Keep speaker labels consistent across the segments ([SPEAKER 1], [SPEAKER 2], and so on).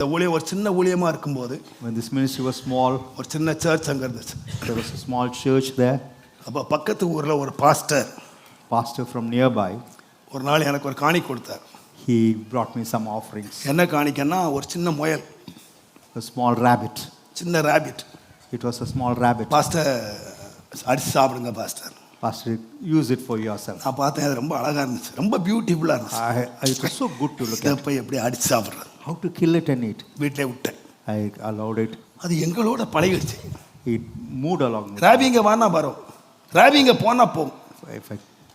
[SPEAKER 1] இந்த ஊழியம் ஒரு சின்ன ஊழியமா இருக்கும்போது
[SPEAKER 2] When this ministry was small,
[SPEAKER 1] ஒரு சின்ன சர்ச் அங்கே இருந்துச்சு
[SPEAKER 2] there was a small church there.
[SPEAKER 1] அப்போ பக்கத்து ஊரில் ஒரு பாஸ்டர்
[SPEAKER 2] Pastor from nearby,
[SPEAKER 1] ஒரு நாள் எனக்கு ஒரு காணி கொடுத்தார்
[SPEAKER 2] he brought me some offerings.
[SPEAKER 1] என்ன காணிக்கன்னா ஒரு சின்ன முயல்
[SPEAKER 2] A small rabbit.
[SPEAKER 1] சின்ன rabbit
[SPEAKER 2] It was a small rabbit.
[SPEAKER 1] Pastor அடிச்சு சாப்பிடுங்க pastor
[SPEAKER 2] Pastor, use it for yourself.
[SPEAKER 1] நான் பார்த்தேன் அது ரொம்ப அழகா இருந்துச்சு ரொம்ப பியூட்டிஃபுல்லாக இருந்துச்சு
[SPEAKER 2] I, I- it was so good to look
[SPEAKER 1] இதை
[SPEAKER 2] at.
[SPEAKER 1] போய் எப்படி அடிச்சு சாப்பிட்றது
[SPEAKER 2] How to kill it and eat.
[SPEAKER 1] வீட்டிலே விட்டேன்
[SPEAKER 2] I allowed it.
[SPEAKER 1] அது எங்களோட பழகிடுச்சு
[SPEAKER 2] It moved along. with
[SPEAKER 1] ராபிங்க வானா வரும் ராபிங்க போனா போகும்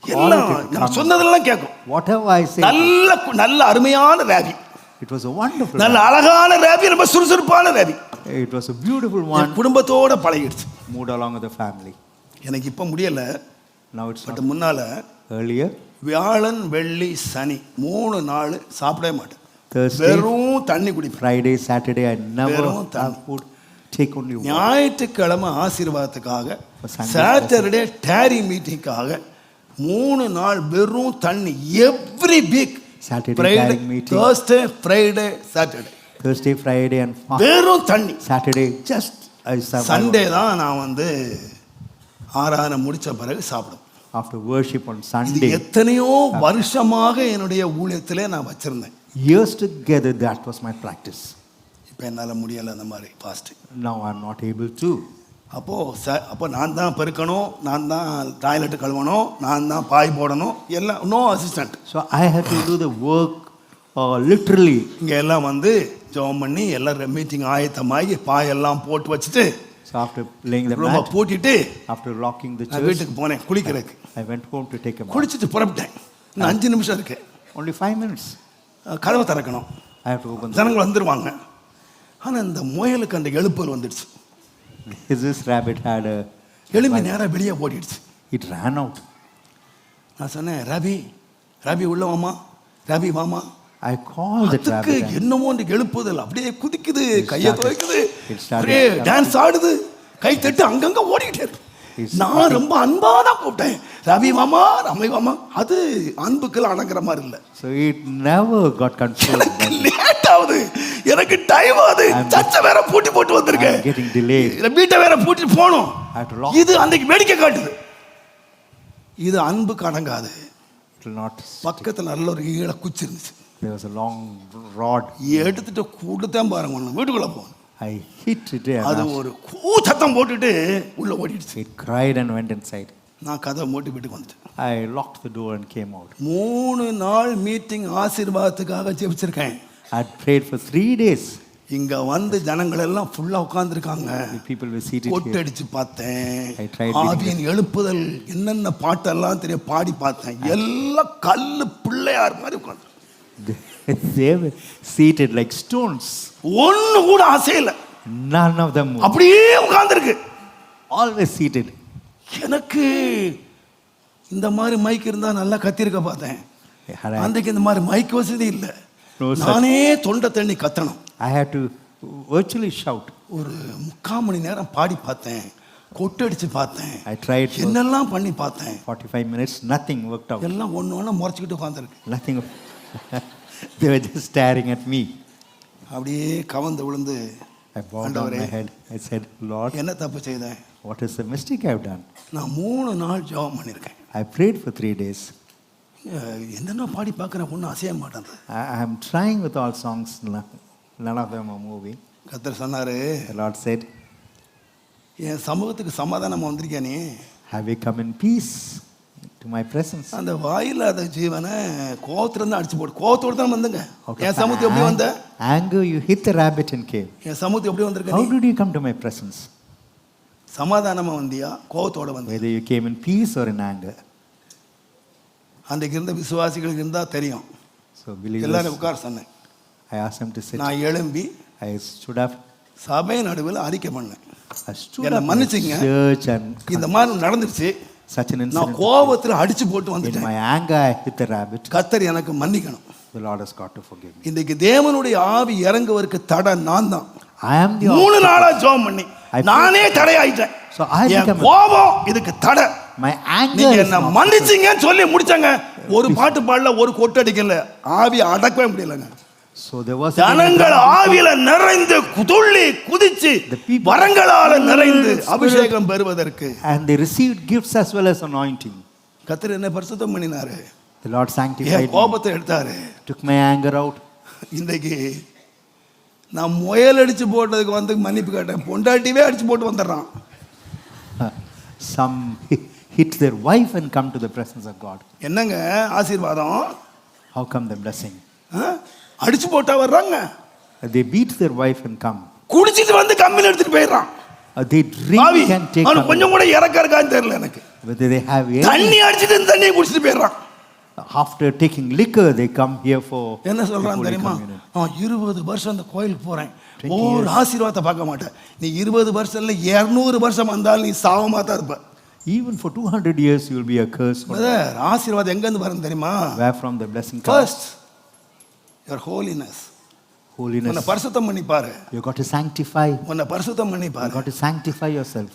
[SPEAKER 1] எல்லாம். சொன்னதெல்லாம் கேட்கும்
[SPEAKER 2] Whatever I say,
[SPEAKER 1] நல்ல கு- நல்ல அருமையான rabi
[SPEAKER 2] it was a wonderful
[SPEAKER 1] நல்ல அழகான ராபி ரொம்ப சுறுசுறுப்பான rabi
[SPEAKER 2] one. It was a beautiful
[SPEAKER 1] N
[SPEAKER 2] one.
[SPEAKER 1] குடும்பத்தோட பழகிடுச்சு
[SPEAKER 2] along with the family.
[SPEAKER 1] எனக்கு இப்போ முடியல
[SPEAKER 2] Now it's
[SPEAKER 1] பட். முன்னால
[SPEAKER 2] Earlier,
[SPEAKER 1] வியாழன் வெள்ளி சனி மூணு நாள் சாப்பிடவே மாட்டேன்
[SPEAKER 2] Thursday,
[SPEAKER 1] வெறும் தண்ணி குடிப்பேன்
[SPEAKER 2] Friday, Saturday, I never
[SPEAKER 1] வெறும்
[SPEAKER 2] have
[SPEAKER 1] தண்ணி.
[SPEAKER 2] food. Take only water.
[SPEAKER 1] ஞாயிற்றுக்கிழமை ஆசீர்வாதத்துக்காக சாட்டர்டே டேரி மீட்டிங்காக மூணு நாள் வெறும் தண்ணி every week
[SPEAKER 2] Saturday
[SPEAKER 1] Friday
[SPEAKER 2] carrying meeting.
[SPEAKER 1] Thursday Friday Saturday
[SPEAKER 2] Thursday, Friday, and fast.
[SPEAKER 1] வெறும் தண்ணி
[SPEAKER 2] Saturday, just I survive.
[SPEAKER 1] Sunday தான் நான் வந்து ஆராதனை முடிச்ச பிறகு சாப்பிடும்
[SPEAKER 2] After worship on
[SPEAKER 1] இது
[SPEAKER 2] Sunday,
[SPEAKER 1] எத்தனையோ வருஷமாக என்னுடைய ஊழியத்திலே நான் வச்சிருந்தேன்
[SPEAKER 2] years together, that was my practice.
[SPEAKER 1] இப்போ என்னால் முடியலை அந்த மாதிரி fasting
[SPEAKER 2] Now I'm not able to.
[SPEAKER 1] அப்போது ச அப்போ நான் தான் பெருக்கணும் நான் தான் டாய்லெட்டு கழுவணும் நான் தான் பாய் போடணும் எல்லாம் no assistant
[SPEAKER 2] So I had to do the work uh, literally.
[SPEAKER 1] இங்கே எல்லாம் வந்து ஜெபம் பண்ணி எல்லாம் மீட்டிங் ஆயத்தமாகி பாயெல்லாம் போட்டு வச்சுட்டு ரொம்ப பூட்டிட்டு
[SPEAKER 2] after locking the
[SPEAKER 1] நான்
[SPEAKER 2] church,
[SPEAKER 1] வீட்டுக்கு போனேன் குளிக்கிறதுக்கு
[SPEAKER 2] I went home to take a bath.
[SPEAKER 1] குளிச்சுட்டு புறப்பட்டேன் இன்னும் அஞ்சு நிமிஷம் இருக்கு
[SPEAKER 2] Only five minutes.
[SPEAKER 1] கதவை திறக்கணும். ஜனங்கள் வந்துருவாங்க. ஆனால் இந்த முயலுக்கு அந்த எழுப்பல் வந்துடுச்சு
[SPEAKER 2] This rabbit had a.
[SPEAKER 1] எலும்பி நேராக வெளியே ஓடிடுச்சு.
[SPEAKER 2] It ran out.
[SPEAKER 1] நான் சொன்னேன் ரவி ரவி உள்ள வாமா ரவி வாமா
[SPEAKER 2] I called that
[SPEAKER 1] அதுக்கு என்னமோ அந்த எழுப்புதல் அப்படியே குதிக்குது கையை துவைக்குது. டான்ஸ் ஆடுது கை தட்டு அங்கங்க ஓடிக்கிட்டே இருக்கு. நான் ரொம்ப அன்பா தான் கூப்பிட்டேன் ரவி மாமா ரமை மாமா அது அன்புக்கெல்லாம் அடங்குற மாதிரி இல்லை
[SPEAKER 2] never got controlled. by me.
[SPEAKER 1] Late ஆகுது எனக்கு டைம் ஆகுது சச்சை வேற பூட்டி போட்டு வந்திருக்கேன்
[SPEAKER 2] delayed.
[SPEAKER 1] இல்ல வீட்டை வேற பூட்டி போகணும். இது அன்னைக்கு வேடிக்கை காட்டுது இது அன்புக்கு அடங்காது
[SPEAKER 2] not.
[SPEAKER 1] பக்கத்துல நல்ல ஒரு ஈழ குச்சி இருந்துச்சு
[SPEAKER 2] long rod.
[SPEAKER 1] எடுத்துட்டு கொடுத்தேன் பாருங்க ஒண்ணு வீட்டுக்குள்ள போகணும்
[SPEAKER 2] Hit it and
[SPEAKER 1] அது ஒரு கூ சத்தம் போட்டுட்டு உள்ள ஓடிடுச்சு.
[SPEAKER 2] It cried and went inside.
[SPEAKER 1] நான் கதை மூட்டி வீட்டுக்கு வந்துட்டேன்.
[SPEAKER 2] I locked the door and came out.
[SPEAKER 1] மூணு நாள் மீட்டிங் ஆசீர்வாதத்துக்காக ஜெபிச்சிருக்கேன்.
[SPEAKER 2] Had prayed for three days.
[SPEAKER 1] இங்க வந்து ஜனங்கள் எல்லாம் ஃபுல்லா உட்கார்ந்துருக்காங்க.
[SPEAKER 2] People were seated here.
[SPEAKER 1] கொட்டடிச்சு பார்த்தேன். ஆவியின் எழுப்புதல் என்னென்ன பாட்டெல்லாம் தெரிய பாடி பார்த்தேன். எல்லாம் கல்லு பிள்ளையார் மாதிரி உட்காந்து
[SPEAKER 2] They were seated like stones.
[SPEAKER 1] ஒண்ணு கூட அசையல
[SPEAKER 2] None of them moved.
[SPEAKER 1] அப்படியே உட்கார்ந்துருக்கு
[SPEAKER 2] Always seated.
[SPEAKER 1] எனக்கு இந்த மாதிரி மைக் இருந்தா நல்லா கத்திருக்க பார்த்தேன் அன்றைக்கு இந்த மாதிரி மைக் வசதி இல்லை. நானே தொண்டை தண்ணி கத்தணும்
[SPEAKER 2] I had to virtually shout.
[SPEAKER 1] ஒரு முக்கால் மணி நேரம் பாடி பார்த்தேன் கொட்டடிச்சு பார்த்தேன்
[SPEAKER 2] tried for
[SPEAKER 1] என்னெல்லாம் பண்ணி பார்த்தேன்
[SPEAKER 2] 45 minutes. Nothing worked out.
[SPEAKER 1] எல்லாம் ஒன்று ஒன்று முறைச்சிக்கிட்டு உட்காந்துருக்கு
[SPEAKER 2] Nothing. They were just staring at me.
[SPEAKER 1] அப்படியே கவந்து விழுந்து
[SPEAKER 2] I bowed down
[SPEAKER 1] ஆண்டவரே,
[SPEAKER 2] my head. I said, Lord,
[SPEAKER 1] என்ன தப்பு செய்தேன்
[SPEAKER 2] what is the mistake I've done?
[SPEAKER 1] நான் மூணு நாள் ஜெபம் பண்ணியிருக்கேன்
[SPEAKER 2] I prayed for three days.
[SPEAKER 1] அஹ் என்னென்ன பாடி பார்க்குறேன் ஒன்றும் அசைய மாட்டேன்
[SPEAKER 2] I am trying with all songs. no- None of them are moving.
[SPEAKER 1] கத்தர் சொன்னாரு
[SPEAKER 2] The Lord said,
[SPEAKER 1] என் சமூகத்துக்கு சமாதானம் வந்திருக்கியா நீ
[SPEAKER 2] Have you come in peace to my presence?
[SPEAKER 1] அந்த வாயில்லாத ஜீவனை கோவத்திலிருந்து அடிச்சு போட்டு கோவத்தோடு தான் வந்துங்க என் சமூகத்துக்கு எப்படி வந்த
[SPEAKER 2] you hit the rabbit and came.
[SPEAKER 1] என் சமூகத்துக்கு எப்படி வந்திருக்க
[SPEAKER 2] How
[SPEAKER 1] நீ
[SPEAKER 2] did you come to my presence?
[SPEAKER 1] சமாதானமா வந்தியா கோவத்தோட வந்த
[SPEAKER 2] Whether you came in peace or in anger.
[SPEAKER 1] அன்றைக்கு இருந்த விசுவாசிகளுக்கு இருந்தா தெரியும்
[SPEAKER 2] So believers,
[SPEAKER 1] எல்லாரும் உட்கார சொன்னேன்
[SPEAKER 2] asked them to sit.
[SPEAKER 1] நான் எழும்பி
[SPEAKER 2] I stood up.
[SPEAKER 1] சபை நடுவில் அறிக்கை பண்ணேன் மன்னிச்சுங்க. இந்த மாதிரி நடந்துருச்சு
[SPEAKER 2] such an
[SPEAKER 1] நான்
[SPEAKER 2] incident.
[SPEAKER 1] கோபத்தில் அடிச்சு போட்டு
[SPEAKER 2] In
[SPEAKER 1] வந்துட்டேன்
[SPEAKER 2] my anger, I hit the rabbit.
[SPEAKER 1] கத்தர் எனக்கு மன்னிக்கணும்
[SPEAKER 2] The Lord has got to forgive me.
[SPEAKER 1] இன்றைக்கு தேவனுடைய ஆவி இறங்குவதற்கு தடை நான் தான்
[SPEAKER 2] I am the
[SPEAKER 1] மூணு. நாளா ஜெபம் பண்ணி
[SPEAKER 2] I-
[SPEAKER 1] நானே தடையாயிட்டேன்
[SPEAKER 2] So I
[SPEAKER 1] N
[SPEAKER 2] become a-
[SPEAKER 1] கோபம் இதுக்கு தடை
[SPEAKER 2] My anger
[SPEAKER 1] நீங்க
[SPEAKER 2] is
[SPEAKER 1] என்ன
[SPEAKER 2] obstacle.
[SPEAKER 1] மன்னிச்சீங்கன்னு சொல்லி முடிச்சாங்க ஒரு பாட்டு பாடல ஒரு கொட்டு அடிக்கல ஆவி அடக்கவே முடியலங்க ஜனங்கள் ஆவில நிறைந்து துள்ளி குதிச்சு வரங்களால நிறைந்து அபிஷேகம் பெறுவதற்கு
[SPEAKER 2] and they received gifts as well as anointing.
[SPEAKER 1] கத்தர் என்ன பரிசுத்தம் பண்ணினாரு
[SPEAKER 2] The Lord sanctified
[SPEAKER 1] கோபத்தை எடுத்தாரு
[SPEAKER 2] took my anger out.
[SPEAKER 1] இன்றைக்கு நான் முயல் அடிச்சு போட்டதுக்கு வந்து மன்னிப்பு கேட்டேன் பொண்டாட்டிவே அடிச்சு போட்டு வந்துடுறான்
[SPEAKER 2] Some hit their wife and come to the presence of God.
[SPEAKER 1] என்னங்க ஆசீர்வாதம்
[SPEAKER 2] How come the blessing?
[SPEAKER 1] அடிச்சு போட்டா வர்றாங்க
[SPEAKER 2] They beat their wife and come.
[SPEAKER 1] குடிச்சிட்டு வந்து கம்மியில் எடுத்துட்டு போயிடுறான்
[SPEAKER 2] drink and take
[SPEAKER 1] அவனுக்கு
[SPEAKER 2] communion.
[SPEAKER 1] கொஞ்சம் கூட இறக்க இருக்கான்னு தெரியல எனக்கு
[SPEAKER 2] have any,
[SPEAKER 1] தண்ணி அடிச்சிட்டு இந்த தண்ணியை குடிச்சிட்டு போயிடுறான்
[SPEAKER 2] after taking liquor, they come here for
[SPEAKER 1] என்ன சொல்றான் தெரியுமா. நான் இருபது வருஷம் அந்த கோயிலுக்கு போறேன்
[SPEAKER 2] 20
[SPEAKER 1] ஒரு ஆசீர்வாதத்தை பார்க்க மாட்டேன் நீ இருபது வருஷம் இல்லை இரநூறு வருஷம் வந்தாலும் நீ சாவமா தான் இருப்ப
[SPEAKER 2] for 200 years, you will be a curse. for-
[SPEAKER 1] Brother, ஆசீர்வாதம் எங்கேருந்து வரும் தெரியுமா
[SPEAKER 2] from the blessing comes?
[SPEAKER 1] First your holiness உன்னை
[SPEAKER 2] Holiness.
[SPEAKER 1] பரிசுத்தம் பண்ணி பாரு
[SPEAKER 2] You got to sanctify.
[SPEAKER 1] உன்னை பரிசுத்தம் பண்ணி பாரு
[SPEAKER 2] got to sanctify yourself.